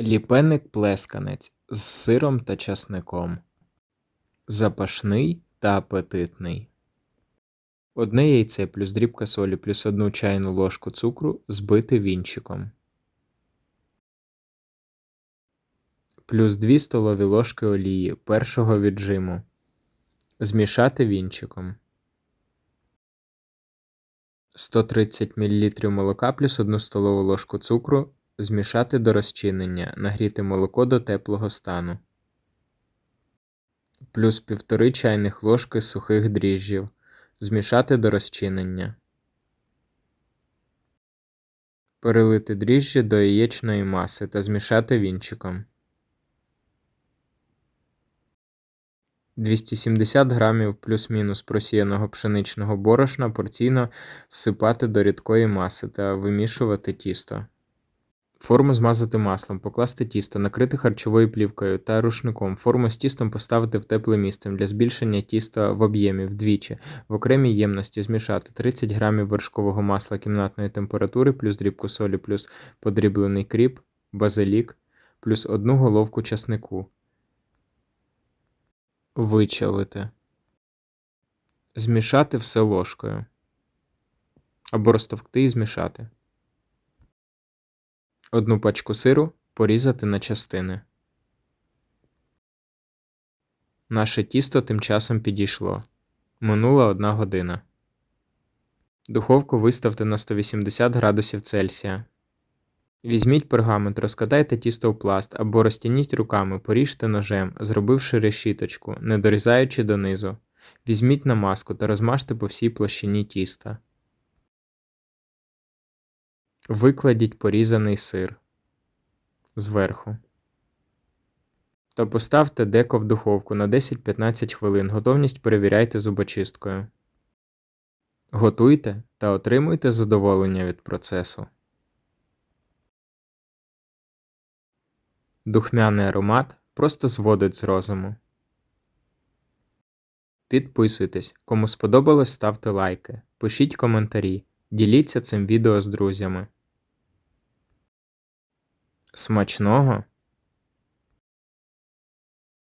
Ліпенник плесканець з сиром та часником. Запашний та апетитний. Одне яйце плюс дрібка солі плюс одну чайну ложку цукру збити вінчиком. Плюс 2 столові ложки олії першого віджиму. Змішати вінчиком. 130 мл молока плюс 1 столову ложку цукру Змішати до розчинення, нагріти молоко до теплого стану. Плюс 1,5 чайних ложки сухих дріжджів. Змішати до розчинення. Перелити дріжджі до яєчної маси та змішати вінчиком. 270 грамів плюс-мінус просіяного пшеничного борошна порційно всипати до рідкої маси та вимішувати тісто. Форму змазати маслом, покласти тісто, накрити харчовою плівкою та рушником. Форму з тістом поставити в тепле місце для збільшення тіста в об'ємі вдвічі. В окремій ємності змішати 30 г вершкового масла кімнатної температури, плюс дрібку солі, плюс подріблений кріп, базилік, плюс одну головку часнику. Вичавити. Змішати все ложкою. Або розтовкти і змішати. Одну пачку сиру порізати на частини. Наше тісто тим часом підійшло. Минула одна година. Духовку виставте на 180 градусів Цельсія. Візьміть пергамент, розкатайте тісто в пласт або розтягніть руками, поріжте ножем, зробивши решіточку, не дорізаючи донизу. Візьміть намазку та розмажте по всій площині тіста. Викладіть порізаний сир зверху. Та поставте деко в духовку на 10-15 хвилин. Готовність перевіряйте зубочисткою. Готуйте та отримуйте задоволення від процесу. Духмяний аромат просто зводить з розуму. Підписуйтесь, кому сподобалось, ставте лайки, пишіть коментарі, діліться цим відео з друзями. Смачного